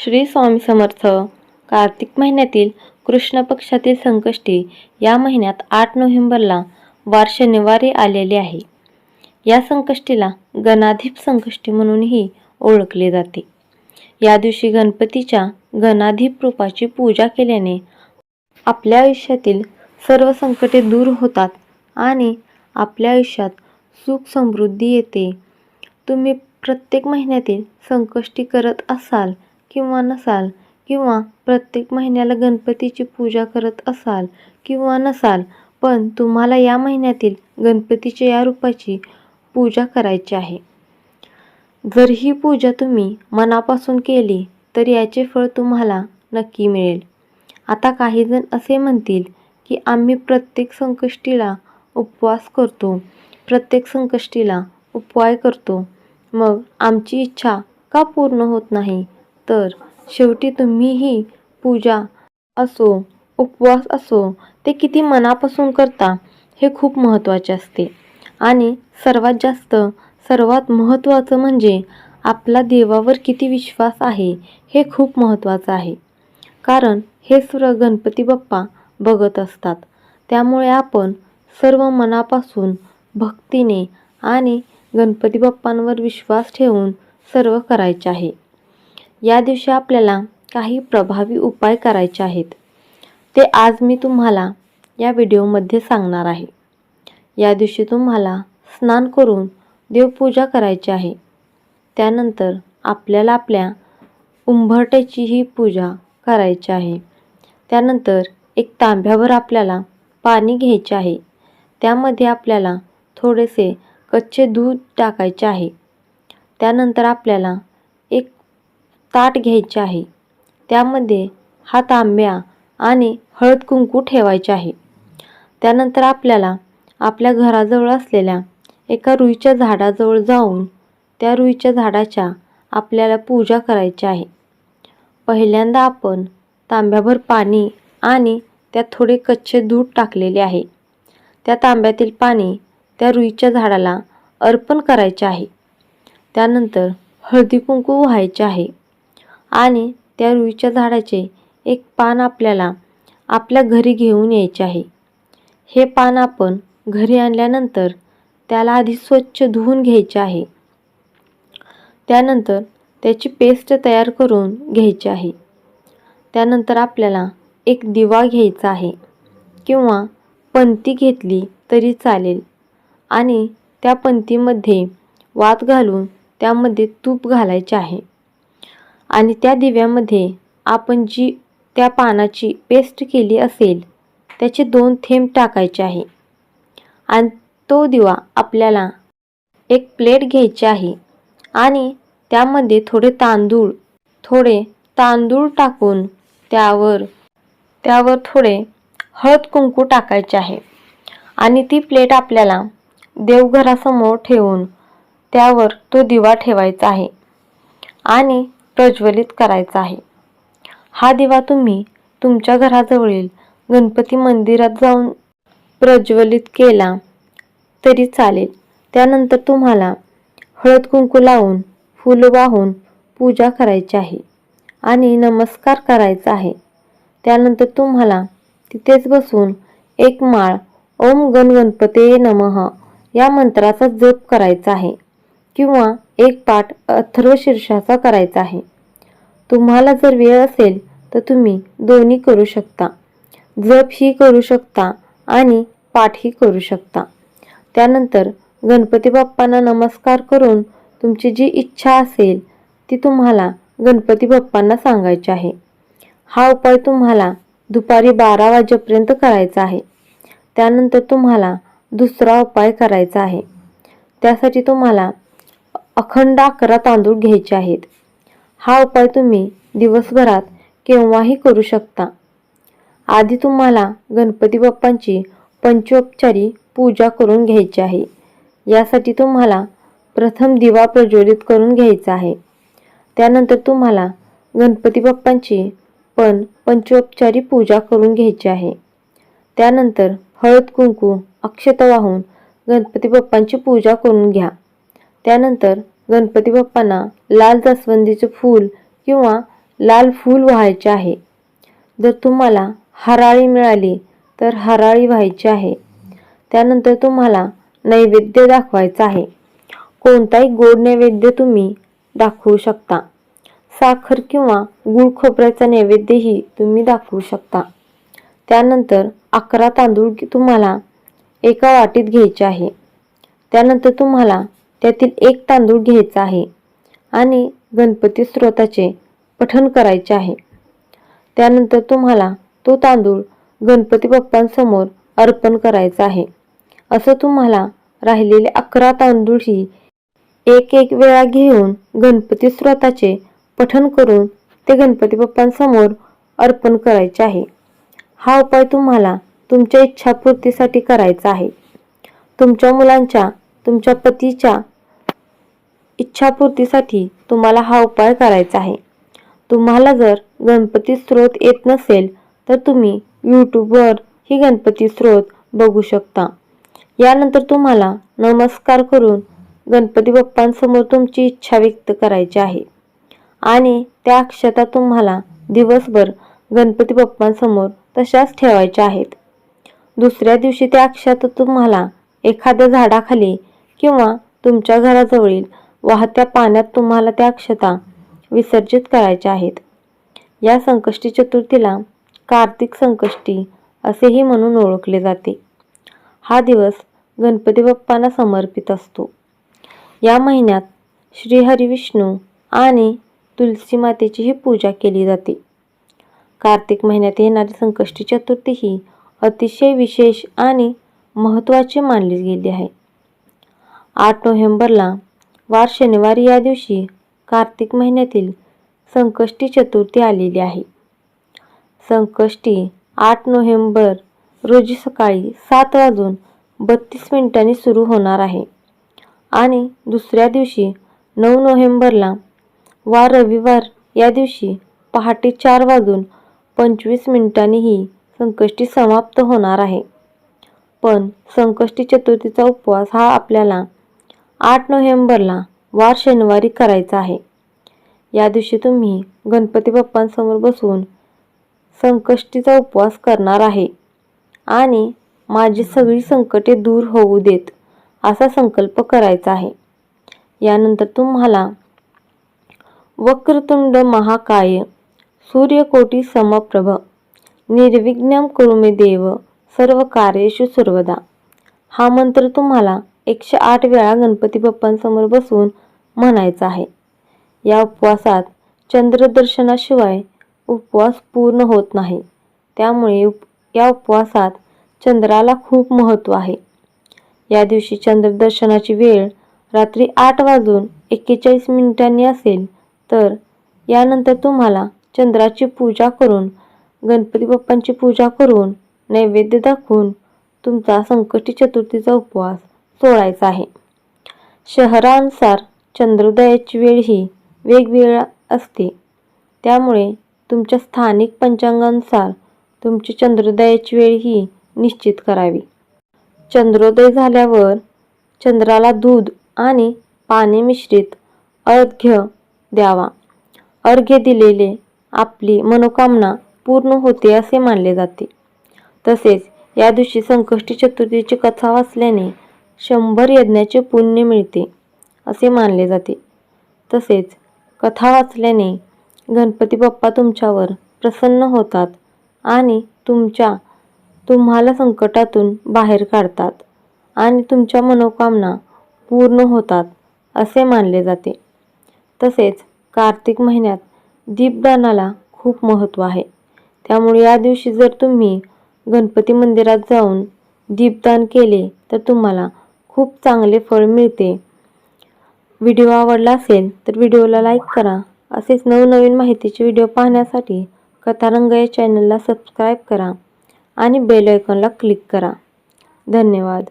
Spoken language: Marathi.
श्री स्वामी समर्थ. कार्तिक महिन्यातील कृष्ण पक्षातील संकष्टी या महिन्यात आठ नोव्हेंबरला वार शनिवारी आलेले आहे. या संकष्टीला गणाधीप संकष्टी म्हणूनही ओळखले जाते. या दिवशी गणपतीच्या गणाधीप रूपाची पूजा केल्याने आपल्या आयुष्यातील सर्व संकटे दूर होतात आणि आपल्या आयुष्यात सुख समृद्धी येते. तुम्ही प्रत्येक महिन्यातील संकष्टी करत असाल किंवा नसाल किंवा प्रत्येक महिन्याला गणपतीची पूजा करत असाल किंवा नसाल पण तुम्हाला या महिन्यातील गणपतीच्या या रूपाची पूजा करायची आहे. जर ही पूजा तुम्ही मनापासून केली तर याचे फळ तुम्हाला नक्की मिळेल. आता काही जण असे म्हणतील की आम्ही प्रत्येक संकष्टीला उपवास करतो प्रत्येक संकष्टीला उपवाय करतो. मग आमची इच्छा का पूर्ण होत नाही? तर शेवटी तुम्हीही पूजा असो उपवास असो ते किती मनापासून करता हे खूप महत्त्वाचे असते. आणि सर्वात जास्त सर्वात महत्त्वाचं म्हणजे आपला देवावर किती विश्वास आहे हे खूप महत्त्वाचं आहे. कारण हे सर्व गणपती बाप्पा बघत असतात. त्यामुळे आपण सर्व मनापासून भक्तीने आणि गणपती बाप्पांवर विश्वास ठेवून सर्व करायचे आहे. या दिवशी आपल्याला काही प्रभावी उपाय करायचे आहेत. ते आज मी तुम्हाला या व्हिडिओमध्ये सांगणार आहे. या दिवशी तुम्हाला स्नान करून देवपूजा करायची आहे. त्यानंतर आपल्याला आपल्या उंबरट्याचीही पूजा करायची आहे. त्यानंतर एक तांब्यावर आपल्याला पाणी घ्यायचे आहे. त्यामध्ये आपल्याला थोडेसे कच्चे दूध टाकायचे आहे. त्यानंतर आपल्याला ताट घ्यायचे आहे. त्यामध्ये हा तांब्या आणि हळद कुंकू ठेवायचे आहे. त्यानंतर आपल्याला आपल्या घराजवळ असलेल्या एका रुईच्या झाडाजवळ जाऊन त्या रुईच्या झाडाच्या आपल्याला पूजा करायची आहे. पहिल्यांदा आपण तांब्याभर पाणी आणि त्यात थोडे कच्चे दूध टाकलेले आहे. त्या तांब्यातील पाणी त्या रुईच्या झाडाला अर्पण करायचे आहे. त्यानंतर हळदी कुंकू व्हायचे आहे. आणि त्या रुईच्या झाडाचे एक पान आपल्याला आपल्या घरी घेऊन यायचे आहे. हे पान आपण घरी आणल्यानंतर त्याला आधी स्वच्छ धुवून घ्यायचे आहे. त्यानंतर त्याची पेस्ट तयार करून घ्यायची आहे. त्यानंतर आपल्याला एक दिवा घ्यायचा आहे किंवा पंती घेतली तरी चालेल आणि त्या पंतीमध्ये वात घालून त्यामध्ये तूप घालायचे आहे. आणि त्या दिव्यामध्ये आपण जी त्या पानाची पेस्ट केली असेल त्याचे दोन थेंब टाकायचे आहे. आणि तो दिवा आपल्याला एक प्लेट घ्यायची आहे आणि त्यामध्ये थोडे तांदूळ थोडे तांदूळ टाकून त्यावर त्यावर थोडे हळद कुंकू टाकायचे आहे. आणि ती प्लेट आपल्याला देवघरासमोर ठेवून त्यावर तो दिवा ठेवायचा आहे. आणि प्रज्वलित करायचा आहे. हा दिवा तुम्ही तुमच्या घराजवळील गणपती मंदिरात जाऊन प्रज्वलित केला तरी चालेल. त्यानंतर तुम्हाला हळद कुंकू लावून फुलं वाहून पूजा करायची आहे आणि नमस्कार करायचा आहे. त्यानंतर तुम्हाला तिथेच बसून एक माळ ओम गण गणपते नमः या मंत्राचा जप करायचा आहे किंवा एक पाठ अथर्व शीर्षाचा करायचा आहे. तुम्हाला जर वेळ असेल तर तुम्ही दोन्ही करू शकता. जप ही करू शकता आणि पाठही करू शकता. त्यानंतर गणपती बाप्पांना नमस्कार करून तुमची जी इच्छा असेल ती तुम्हाला गणपती बाप्पांना सांगायची आहे. हा उपाय तुम्हाला दुपारी बारा वाजेपर्यंत करायचा आहे. त्यानंतर तुम्हाला दुसरा उपाय करायचा आहे. त्यासाठी तुम्हाला अखंड अकरा तांदूळ घ्यायचे आहेत. हा उपाय तुम्ही दिवसभरात केव्हाही करू शकता. आधी तुम्हाला गणपती बाप्पांची पंचोपचारी पूजा करून घ्यायची आहे. यासाठी तुम्हाला प्रथम दिवा प्रज्वलित करून घ्यायचा आहे. त्यानंतर तुम्हाला गणपती बाप्पांची पण पंचोपचारी पूजा करून घ्यायची आहे. त्यानंतर हळद कुंकू अक्षत वाहून गणपती बाप्पांची पूजा करून घ्या. त्यानंतर गणपती बाप्पांना लाल जास्वंदीचे फूल किंवा लाल फूल व्हायचे आहे. जर तुम्हाला हराळी मिळाली तर हराळी व्हायची आहे. त्यानंतर तुम्हाला नैवेद्य दाखवायचा आहे. कोणताही गोड नैवेद्य तुम्ही दाखवू शकता. साखर किंवा गुळ खोबऱ्याचा नैवेद्यही तुम्ही दाखवू शकता. त्यानंतर अकरा तांदूळ तुम्हाला एका वाटीत घ्यायचे आहे. त्यानंतर तुम्हाला त्यातील एक तांदूळ घ्यायचा आहे आणि गणपती स्त्रोताचे पठण करायचे आहे. त्यानंतर तुम्हाला तो तांदूळ गणपती बाप्पांसमोर अर्पण करायचा आहे. असं तुम्हाला राहिलेले अकरा तांदूळही एक एक वेळा घेऊन गणपती स्त्रोताचे पठण करून ते गणपती बाप्पांसमोर अर्पण करायचे आहे. हा उपाय तुम्हाला तुमच्या इच्छापूर्तीसाठी करायचा आहे. तुमच्या मुलांच्या तुमच्या पतीच्या इच्छापूर्तीसाठी तुम्हाला हा उपाय करायचा आहे. तुम्हाला जर गणपती स्रोत येत नसेल तर तुम्ही यूट्यूबवर ही गणपती स्रोत बघू शकता. यानंतर तुम्हाला नमस्कार करून गणपती बाप्पांसमोर तुमची इच्छा व्यक्त करायची आहे. आणि त्या अक्षता तुम्हाला दिवसभर गणपती बाप्पांसमोर तशाच ठेवायच्या आहेत. दुसऱ्या दिवशी त्या अक्षता तुम्हाला एखाद्या झाडाखाली किंवा तुमच्या घराजवळील वाहत्या पाण्यात तुम्हाला त्या अक्षता विसर्जित करायच्या आहेत. या संकष्टी चतुर्थीला कार्तिक संकष्टी असेही म्हणून ओळखले जाते. हा दिवस गणपती बाप्पांना समर्पित असतो. या महिन्यात श्रीहरिविष्णू आणि तुलसी मातेचीही पूजा केली जाते. कार्तिक महिन्यात येणारी संकष्टी चतुर्थी ही अतिशय विशेष आणि महत्त्वाची मानली गेली आहे. आठ नोव्हेंबरला वार शनिवारी या दिवशी कार्तिक महिन्यातील संकष्टी चतुर्थी आलेली आहे. संकष्टी आठ नोव्हेंबर रोजी सकाळी सात वाजून बत्तीस मिनिटांनी सुरू होणार आहे. आणि दुसऱ्या दिवशी नऊ नोव्हेंबरला वा रविवार या दिवशी पहाटे चार वाजून पंचवीस मिनिटांनी ही संकष्टी समाप्त होणार आहे. पण संकष्टी चतुर्थीचा उपवास हा आपल्याला आठ नोव्हेंबरला वार शनिवारी करायचा आहे. या दिवशी तुम्ही गणपती बाप्पांसमोर बसून संकष्टीचा उपवास करणार आहे आणि माझी सगळी संकटे दूर होऊ देत असा संकल्प करायचा आहे. यानंतर तुम्हाला वक्रतुंड महाकाय सूर्यकोटी समप्रभ निर्विघ्नं कुरुमे देव सर्व कार्येशु सर्वदा. हा मंत्र तुम्हाला एकशे आठ वेळा गणपती बाप्पांसमोर बसून म्हणायचा आहे. या उपवासात चंद्रदर्शनाशिवाय उपवास पूर्ण होत नाही. त्यामुळे उप या उपवासात चंद्राला खूप महत्त्व आहे. या दिवशी चंद्रदर्शनाची वेळ रात्री आठ वाजून एक्केचाळीस मिनिटांनी असेल तर यानंतर तुम्हाला चंद्राची पूजा करून गणपती बाप्पांची पूजा करून नैवेद्य दाखवून तुमचा संकटी चतुर्थीचा उपवास सोडायचा आहे. शहरानुसार चंद्रोदयाची वेळ ही वेगवेगळ्या असते. त्यामुळे तुमच्या स्थानिक पंचांगानुसार तुमची चंद्रोदयाची वेळ ही निश्चित करावी. चंद्रोदय झाल्यावर चंद्राला दूध आणि पाणी मिश्रित अर्घ्य द्यावा. अर्घ्य दिलेले आपली मनोकामना पूर्ण होते असे मानले जाते. तसेच या दिवशी संकष्टी चतुर्थीची कथा वाचल्याने शंभर यज्ञाचे पुण्य मिळते असे मानले जाते. तसेच कथा वाचल्याने गणपती बाप्पा तुमच्यावर प्रसन्न होतात आणि तुमच्या तुम्हाला संकटातून बाहेर काढतात आणि तुमच्या मनोकामना पूर्ण होतात असे मानले जाते. तसेच कार्तिक महिन्यात दीपदानाला खूप महत्त्व आहे. त्यामुळे या दिवशी जर तुम्ही गणपती मंदिरात जाऊन दीपदान केले तर तुम्हाला खूप चांगले फळ मिळते. व्हिडिओ आवडला असेल तर व्हिडिओला लाईक करा. असेच नवनवीन माहितीचे व्हिडिओ पाहण्यासाठी कथारंग या चॅनलला सबस्क्राईब करा आणि बेल आयकॉनला क्लिक करा. धन्यवाद.